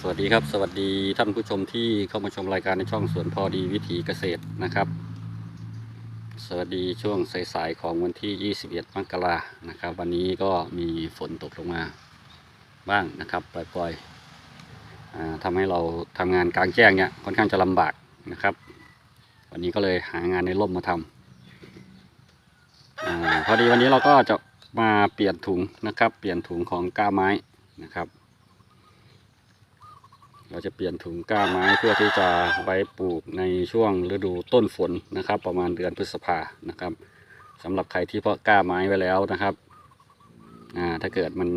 สวัสดีครับ สวัสดีท่านผู้ชมที่เข้ามาชมรายการในช่องสวนพอดีวิถีเกษตรนะครับ สวัสดีช่วงสายๆของวันที่ 21 มกรานะครับ วันนี้ก็มีฝนตกลงมาบ้างนะครับ ปล่อยๆทำให้เราทำงานกลางแจ้งเนี่ยค่อนข้างจะลำบากนะครับ วันนี้ก็เลยหางานในร่มมาทำอาพอดีวันนี้เราก็จะมาเปลี่ยนถุงนะครับ เปลี่ยนถุงของก้าไม้นะครับ เราจะเปลี่ยนถุงก้าไม้เพื่อที่จะไว้ปลูกในช่วงฤดูต้นฝนนะครับ ประมาณเดือนพฤษภานะครับสำหรับใครที่เพาะก้าไม้ไว้แล้วนะครับอ่าถ้าเกิดมัน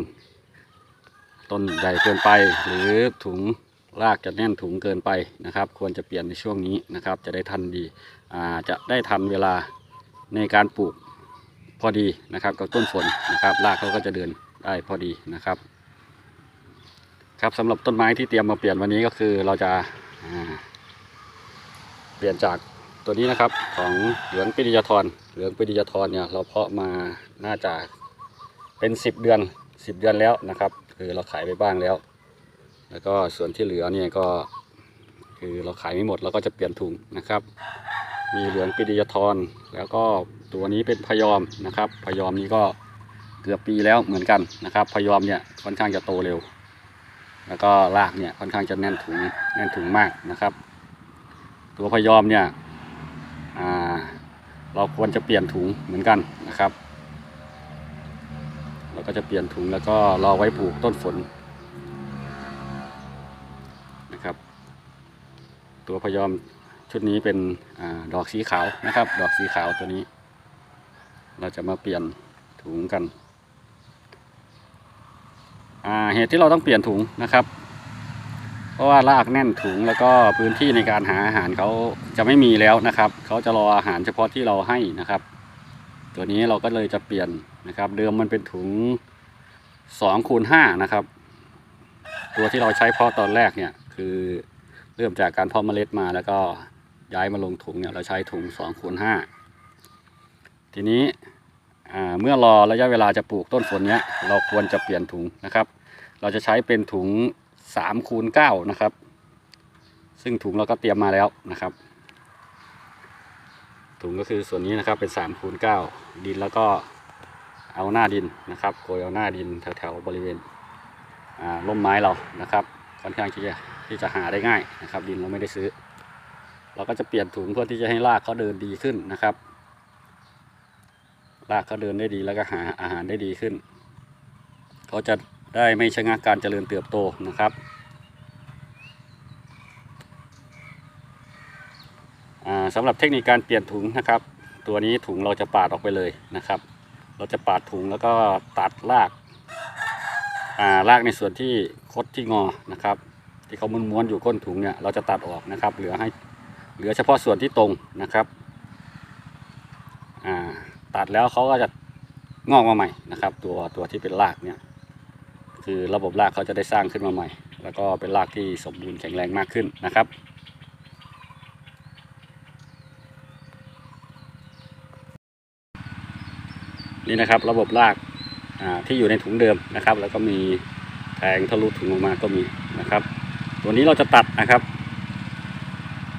ต้นใหญ่เกินไป หรือถุงรากจะแน่นถุงเกินไปนะครับ ควรจะเปลี่ยนในช่วงนี้นะครับ จะได้ทันดีอ่าจะได้ทันเวลาในการปลูกพอดีนะครับ กับต้นฝนนะครับรากเขาก็จะเดินได้พอดีนะครับ ครับสำหรับต้นไม้ที่เตรียมมาเปลี่ยนวันนี้ก็คือเราจะาเปลี่ยนจากตัวนี้นะครับของเหลืองปิริยาธรเหลืองปิริยาธรเนี่ยเราเพาะมาน่าจะเป็นสิบเดือนสิบเดือนแล้วนะครับ คือเราขายไปบ้างแล้ว แล้วก็ส่วนที่เหลือเนี่ยก็คือเราขายไม่หมดเราก็จะเปลี่ยนถุงนะครับ มีเหลืองปิริยาธรแล้วก็ตัวนี้เป็นพยอมนะครับ พยอมนี้ก็เกือบปีแล้วเหมือนกันนะครับ พยอมเนี่ยค่อนข้างจะโตเร็ว แล้วก็รากเนี่ยค่อนข้างจะแน่นถุงแน่นถุงมากนะครับ ตัวพยอมเนี่ยเราควรจะเปลี่ยนถุงเหมือนกันนะครับ เราก็จะเปลี่ยนถุงแล้วก็รอไว้ปลูกต้นฝนนะครับ ตัวพยอมชุดนี้เป็นอดอกสีขาวนะครับ ดอกสีขาวตัวนี้ เราจะมาเปลี่ยนถุงกัน เหตุที่เราต้องเปลี่ยนถุงนะครับ เพราะว่ารากแน่นถุงแล้วก็พื้นที่ในการหาอาหารเขาจะไม่มีแล้วนะครับเขาจะรออาหารเฉพาะที่เราให้นะครับ ตัวนี้เราก็เลยจะเปลี่ยนนะครับ เดิมมันเป็นถุงสองคูณห้านะครับ ตัวที่เราใช้เพาะตอนแรกเนี่ยคือเริ่มจากการเพาะเมล็ดมาแล้วก็ย้ายมาลงถุงเนี่ยเราใช้ถุงสองคูณห้าทีนี้ เมื่อรอระยะเวลาจะปลูกต้นฝนเนี้ยเราควรจะเปลี่ยนถุงนะครับ เราจะใช้เป็นถุง3คูณ9นะครับ ซึ่งถุงเราก็เตรียมมาแล้วนะครับ ถุงก็คือส่วนนี้นะครับเป็น3คูณ9ดินแล้วก็เอาหน้าดินนะครับโกยเอาหน้าดินแถวๆบริเวณร่มไม้เรานะครับค่อนข้างที่จะที่จะหาได้ง่ายนะครับ ดินเราไม่ได้ซื้อ เราก็จะเปลี่ยนถุงเพื่อที่จะให้รากเขาเดินดีขึ้นนะครับ รากเขาเดินได้ดีแล้วก็หาอาหารได้ดีขึ้น เขาจะได้ไม่ชะงักการเจริญเติบโตนะครับสำหรับเทคนิคการเปลี่ยนถุงนะครับ ตัวนี้ถุงเราจะปาดออกไปเลยนะครับ เราจะปาดถุงแล้วก็ตัดราการากในส่วนที่คดที่งอนะครับ ที่เขาม้วนๆอยู่ก้นถุงเนี่ยเราจะตัดออกนะครับ เหลือให้เหลือเฉพาะส่วนที่ตรงนะครับ อ่า ตัดแล้วเขาก็จะงอกมาใหม่นะครับ ตัวตัวที่เป็นรากเนี่ยคือระบบรากเขาจะได้สร้างขึ้นมาใหม่ แล้วก็เป็นรากที่สมบูรณ์แข็งแรงมากขึ้นนะครับ นี่นะครับระบบรากที่อยู่ในถุงเดิมนะครับ แล้วก็มีแทงทะลุถุงออกมาก็มีนะครับ ตัวนี้เราจะตัดนะครับ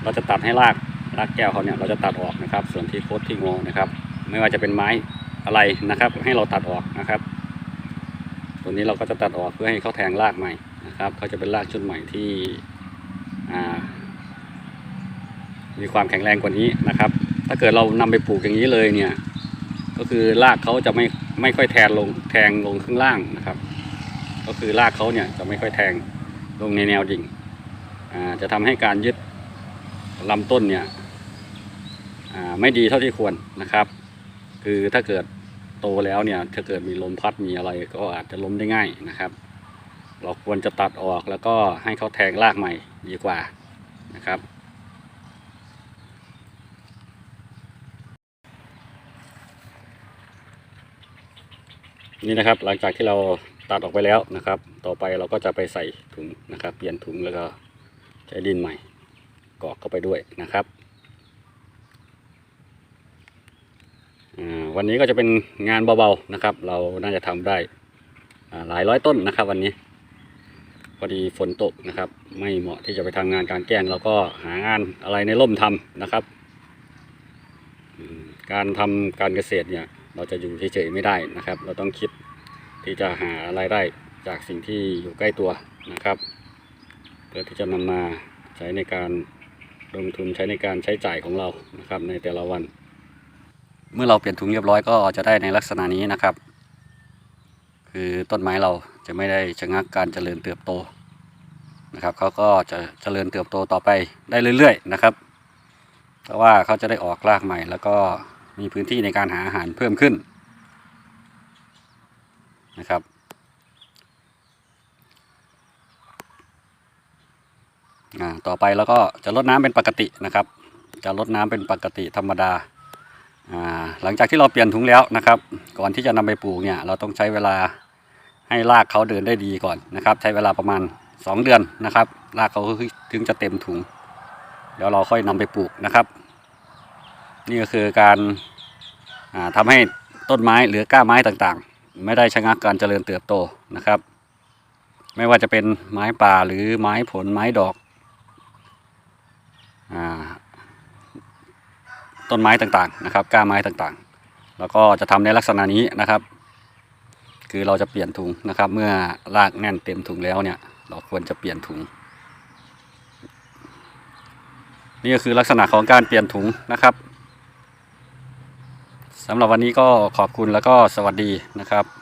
เราจะตัดให้รากรากแก้วเขาเนี่ยเราจะตัดออกนะครับ ส่วนที่โคตรที่งอนะครับ ไม่ว่าจะเป็นไม้อะไรนะครับ ให้เราตัดออกนะครับ ตัวนี้เราก็จะตัดออกเพื่อให้เขาแทงรากใหม่นะครับเขาจะเป็นรากชุดใหม่ที่มีความแข็งแรงกว่านี้นะครับ ถ้าเกิดเรานำไปปลูกอย่างนี้เลยเนี่ย ก็คือรากเขาจะไม่ไม่ค่อยแทงลงแทงลงข้างล่างนะครับ ก็คือรากเขาเนี่ยจะไม่ค่อยแทงลงในแนวดิ่งจะทำให้การยึดลำต้นเนี่ยไม่ดีเท่าที่ควรนะครับ คือถ้าเกิดโตแล้วเนี่ยถ้าเกิดมีลมพัดมีอะไรก็อาจจะล้มได้ง่ายนะครับ เราควรจะตัดออกแล้วก็ให้เขาแทงรากใหม่ดีกว่านะครับ นี่นะครับหลังจากที่เราตัดออกไปแล้วนะครับ ต่อไปเราก็จะไปใส่ถุงนะครับ เปลี่ยนถุงแล้วก็ใช้ดินใหม่กอกเข้าไปด้วยนะครับ อ่า วันนี้ก็จะเป็นงานเบาๆนะครับ เราน่าจะทำได้หลายร้อยต้นนะครับ วันนี้พอดีฝนตกนะครับ ไม่เหมาะที่จะไปทำงานกางแจ้งเราก็หางานอะไรในร่มทำนะครับการทำการเกษตรเนี่ย เราจะอยู่เฉยๆไม่ได้นะครับ เราต้องคิดที่จะหารายได้จากสิ่งที่อยู่ใกล้ตัวนะครับ เพื่อที่จะนำมาใช้ในการลงทุนใช้ในการใช้จ่ายของเรานะครับ ในแต่ละวัน เมื่อเราเปลี่ยนถุงเรียบร้อยก็จะได้ในลักษณะนี้นะครับ คือต้นไม้เราจะไม่ได้ชะงักการเจริญเติบโตนะครับเขาก็จะเจริญเติบโตต่อไปได้เรื่อย ๆ นะครับ เพราะว่าเขาจะได้ออกรากใหม่ แล้วก็มีพื้นที่ในการหาอาหารเพิ่มขึ้นนะครับ ต่อไปแล้วก็จะลดน้ำเป็นปกตินะครับ จะลดน้ำเป็นปกติธรรมดา หลังจากที่เราเปลี่ยนถุงแล้วนะครับ ก่อนที่จะนำไปปลูกเนี่ยเราต้องใช้เวลาให้รากเขาเดินได้ดีก่อนนะครับ ใช้เวลาประมาณ 2 เดือนนะครับ รากเขาถึงจะเต็มถุงเดี๋ยวเราค่อยนำไปปลูกนะครับ นี่ก็คือการาทำให้ต้นไม้หรือก้าไม้ต่างๆ ไม่ได้ชะงักการเจริญเติบโตนะครับ ไม่ว่าจะเป็นไม้ป่าหรือไม้ผลไม้ดอก อ่า ต้นไม้ต่างๆนะครับก้าไม้ต่างๆ แล้วก็จะทำในลักษณะนี้นะครับ คือเราจะเปลี่ยนถุงนะครับ เมื่อรากแน่นเต็มถุงแล้วเนี่ย เราควรจะเปลี่ยนถุง นี่ก็คือลักษณะของการเปลี่ยนถุงนะครับสำหรับวันนี้ก็ขอบคุณแล้วก็สวัสดีนะครับ